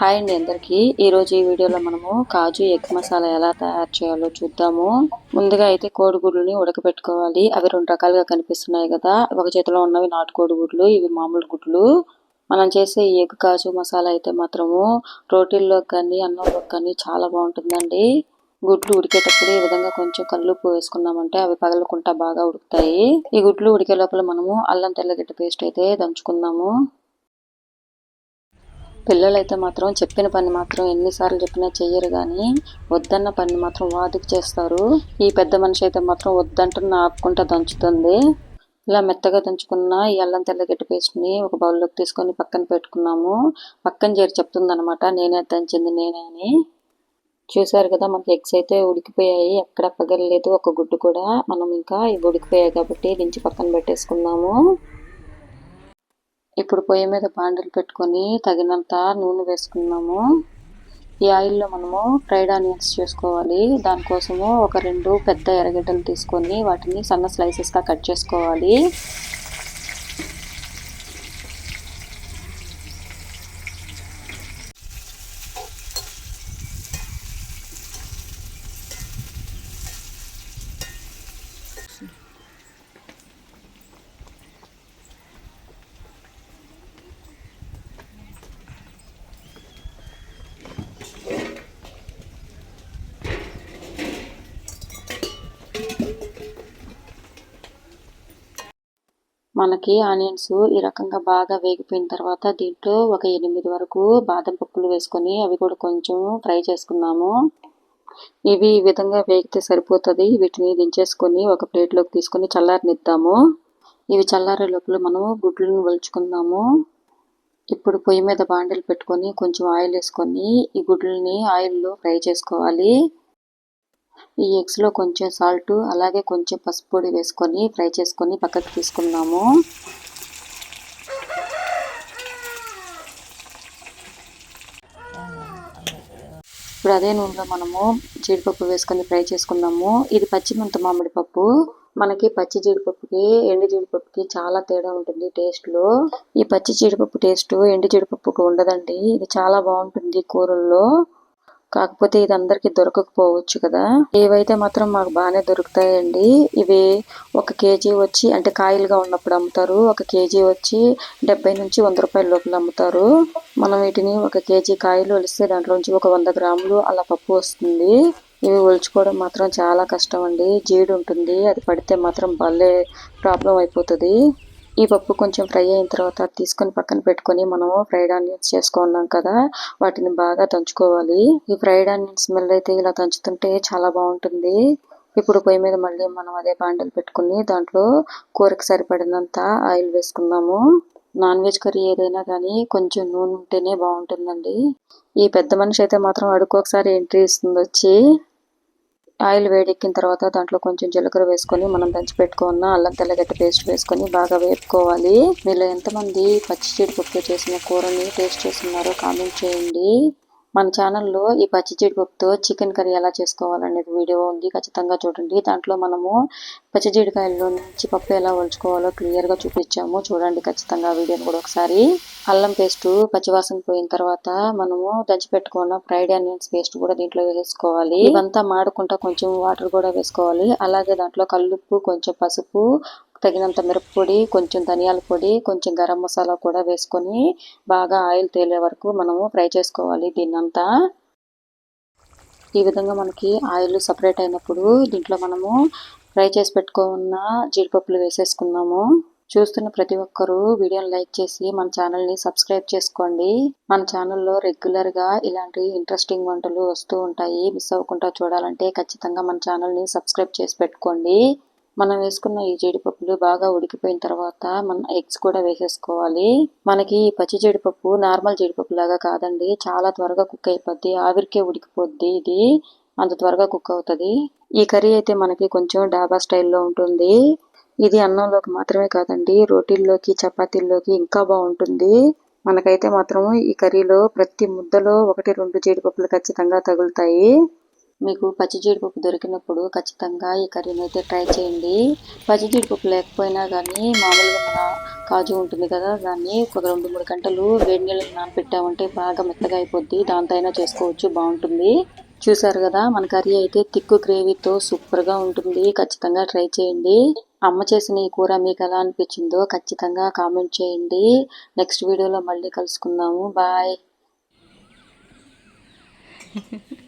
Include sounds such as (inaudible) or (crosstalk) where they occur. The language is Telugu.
హాయ్ అండి అందరికీ. ఈరోజు ఈ వీడియోలో మనము కాజు ఎగ్ మసాలా ఎలా తయారు చేయాలో చూద్దాము. ముందుగా అయితే కోడిగుడ్లని ఉడకబెట్టుకోవాలి అవి రెండు రకాలుగా కనిపిస్తున్నాయి కదా. ఒక చేతిలో ఉన్నవి నాటు కోడిగుడ్లు ఇవి మామూలు గుడ్లు. మనం చేసే ఈ ఎగ్ కాజు మసాలా అయితే మాత్రము రోటీల్లో కానీ అన్నంలో కానీ చాలా బాగుంటుందండి. గుడ్లు ఉడికేటప్పుడు ఈ విధంగా కొంచెం కల్లుపు వేసుకున్నామంటే అవి పగలకుండా బాగా ఉడుకుతాయి. ఈ గుడ్లు ఉడికే లోపల మనము అల్లం తెల్లగడ్డ పేస్ట్ అయితే దంచుకుందాము. పిల్లలైతే మాత్రం చెప్పిన పని మాత్రం ఎన్నిసార్లు చెప్పినా చెయ్యరు కానీ వద్దన్న పని మాత్రం వాదుకు చేస్తారు. ఈ పెద్ద మనిషి అయితే మాత్రం వద్దంటున్న ఆపుకుంటా దంచుతుంది. ఇలా మెత్తగా దంచుకున్న ఈ అల్లం తెల్లగడ్డ పేస్ట్ని ఒక బౌల్లోకి తీసుకొని పక్కన పెట్టుకున్నాము. పక్కన చేరి చెప్తుంది అనమాట నేనే దంచింది నేనే అని. చూసారు కదా మనకి ఎగ్స్ అయితే ఉడికిపోయాయి ఎక్కడ పగలలేదు ఒక గుడ్డు కూడా మనం ఇంకా ఇవి ఉడికిపోయాయి కాబట్టి దించి పక్కన పెట్టేసుకుందాము ఇప్పుడు పొయ్యి మీద బాండలు పెట్టుకొని తగినంత నూనె వేసుకున్నాము. ఈ ఆయిల్లో మనము ఫ్రైడ్ ఆనియన్స్ చేసుకోవాలి. దానికోసము ఒక రెండు పెద్ద ఎర్రగడ్డలు తీసుకొని వాటిని సన్న స్లైసెస్గా కట్ చేసుకోవాలి. మనకి ఆనియన్స్ ఈ రకంగా బాగా వేగిపోయిన తర్వాత దీంట్లో ఒక ఎనిమిది వరకు బాదం పప్పులు వేసుకొని అవి కూడా కొంచెం ఫ్రై చేసుకున్నాము ఇవి ఈ విధంగా వేగితే సరిపోతుంది. వీటిని దించేసుకొని ఒక ప్లేట్లోకి తీసుకొని చల్లారనిద్దాము. ఇవి చల్లారే లోపల మనము గుడ్లను వలుచుకుందాము. ఇప్పుడు పొయ్యి మీద బాండలు పెట్టుకొని కొంచెం ఆయిల్ వేసుకొని ఈ గుడ్లని ఆయిల్లో ఫ్రై చేసుకోవాలి. ఈ ఎగ్స్లో కొంచెం సాల్ట్ అలాగే కొంచెం పసుపు పొడి వేసుకొని ఫ్రై చేసుకొని పక్కకు తీసుకున్నాము ఇప్పుడు అదే నూనెలో మనము జీడిపప్పు వేసుకొని ఫ్రై చేసుకున్నాము ఇది పచ్చిమంత మామిడి పప్పు. మనకి పచ్చి జీడిపప్పుకి ఎండు జీడిపప్పుకి చాలా తేడా ఉంటుంది టేస్ట్లో ఈ పచ్చి జీడిపప్పు టేస్ట్ ఎండు జీడిపప్పుకి ఉండదండి. ఇది చాలా బాగుంటుంది కూరల్లో. కాకపోతే ఇది అందరికి దొరకకపోవచ్చు కదా. ఇవైతే మాత్రం మాకు బాగానే దొరుకుతాయండి ఇవి ఒక కేజీ వచ్చి అంటే కాయలుగా ఉన్నప్పుడు అమ్ముతారు ఒక కేజీ వచ్చి డెబ్బై నుంచి వంద రూపాయల లోపల అమ్ముతారు. మనం వీటిని ఒక కేజీ కాయలు ఒలిస్తే దాంట్లో నుంచి ఒక వంద గ్రాములు అలా పప్పు వస్తుంది. ఇవి ఒలుచుకోవడం మాత్రం చాలా కష్టం అండి. జీడు ఉంటుంది అది పడితే మాత్రం భలే ప్రాబ్లం అయిపోతుంది. ఈ పప్పు కొంచెం ఫ్రై అయిన తర్వాత తీసుకొని పక్కన పెట్టుకొని మనము ఫ్రైడ్ ఆనియన్స్ చేసుకున్నాం కదా వాటిని బాగా దంచుకోవాలి. ఈ ఫ్రైడ్ ఆనియన్స్ స్మెల్ అయితే ఇలా దంచుతుంటే చాలా బాగుంటుంది. ఇప్పుడు పొయ్యి మీద మళ్ళీ మనం అదే బాండలు పెట్టుకుని దాంట్లో కూరకు సరిపడినంత ఆయిల్ వేసుకుందాము. నాన్ వెజ్ కర్రీ ఏదైనా కానీ కొంచెం నూనె ఉంటేనే బాగుంటుందండి. ఈ పెద్ద మనిషి అయితే మాత్రం అడుక్కోకసారి ఒకసారి ఎంట్రీ ఇస్తుంది వచ్చి. ఆయిల్ వేడెక్కిన తర్వాత దాంట్లో కొంచెం జీలకర్ర వేసుకొని మనం దంచి పెట్టుకున్న అల్లం తెల్లగడ్డ పేస్ట్ వేసుకొని బాగా వేపుకోవాలి. మీలో ఎంతమంది పచ్చి జీడిపప్పు చేసిన కూరని టేస్ట్ చేస్తున్నారో కామెంట్ చేయండి. మన ఛానల్లో ఈ పచ్చి జీడిపప్పుతో చికెన్ కర్రీ ఎలా చేసుకోవాలనేది వీడియో ఉంది. ఖచ్చితంగా చూడండి. దాంట్లో మనము పచ్చి జీడికాయల్లో నుంచి పప్పు ఎలా ఒలుచుకోవాలో క్లియర్గా చూపించాము. చూడండి ఖచ్చితంగా వీడియోని కూడా ఒకసారి. అల్లం పేస్ట్ పచ్చివాసన పోయిన తర్వాత మనము దంచి పెట్టుకున్న ఫ్రైడ్ ఆనియన్స్ పేస్ట్ కూడా దీంట్లో వేసుకోవాలి. ఇవంతా మాడుకుంటా కొంచెం వాటర్ కూడా వేసుకోవాలి. అలాగే దాంట్లో కల్లుప్పు కొంచెం పసుపు తగినంత మిరప్పొడి కొంచెం ధనియాల పొడి కొంచెం గరం మసాలా కూడా వేసుకొని బాగా ఆయిల్ తేలే వరకు మనము ఫ్రై చేసుకోవాలి దీన్నంతా. ఈ విధంగా మనకి ఆయిల్ సపరేట్ అయినప్పుడు దీంట్లో మనము ఫ్రై చేసి పెట్టుకున్న జీడిపప్పులు వేసేసుకుందాము. చూస్తున్న ప్రతి ఒక్కరూ వీడియోని లైక్ చేసి మన ఛానల్ని సబ్స్క్రైబ్ చేసుకోండి. మన ఛానల్లో రెగ్యులర్గా ఇలాంటి ఇంట్రెస్టింగ్ వంటలు వస్తూ ఉంటాయి. మిస్ అవ్వకుండా చూడాలంటే ఖచ్చితంగా మన ఛానల్ని సబ్స్క్రైబ్ చేసి పెట్టుకోండి. మనం వేసుకున్న ఈ జీడిపప్పులు బాగా ఉడికిపోయిన తర్వాత మనం ఎగ్స్ కూడా వేసేసుకోవాలి. మనకి ఈ పచ్చి జీడిపప్పు నార్మల్ జీడిపప్పు లాగా కాదండి. చాలా త్వరగా కుక్ అయిపోద్ది. ఆవిరికే ఉడికిపోద్ది ఇది. అంత త్వరగా కుక్ అవుతుంది. ఈ కర్రీ అయితే మనకి కొంచెం డాబా స్టైల్లో ఉంటుంది. ఇది అన్నంలోకి మాత్రమే కాదండి రోటీల్లోకి చపాతీల్లోకి ఇంకా బాగుంటుంది. మనకైతే మాత్రం ఈ కర్రీలో ప్రతి ముద్దలో ఒకటి రెండు జీడిపప్పులు ఖచ్చితంగా తగులుతాయి. మీకు పచ్చి జీడిపప్పు దొరికినప్పుడు ఖచ్చితంగా ఈ కర్రీని అయితే ట్రై చేయండి. పచ్చి జీడిపప్పు లేకపోయినా కానీ మామూలుగా మన కాజు ఉంటుంది కదా దాన్ని ఒక రెండు మూడు గంటలు వేడి నీళ్ళని నానపెట్టామంటే బాగా మెత్తగా అయిపోద్ది. దాంతో అయినా చేసుకోవచ్చు బాగుంటుంది. చూసారు కదా మన కర్రీ అయితే తిక్కు గ్రేవీతో సూపర్గా ఉంటుంది. ఖచ్చితంగా ట్రై చేయండి. అమ్మ చేసిన ఈ కూర మీకు ఎలా అనిపించిందో ఖచ్చితంగా కామెంట్ చేయండి. నెక్స్ట్ వీడియోలో మళ్ళీ కలుసుకుందాము. బాయ్. (laughs)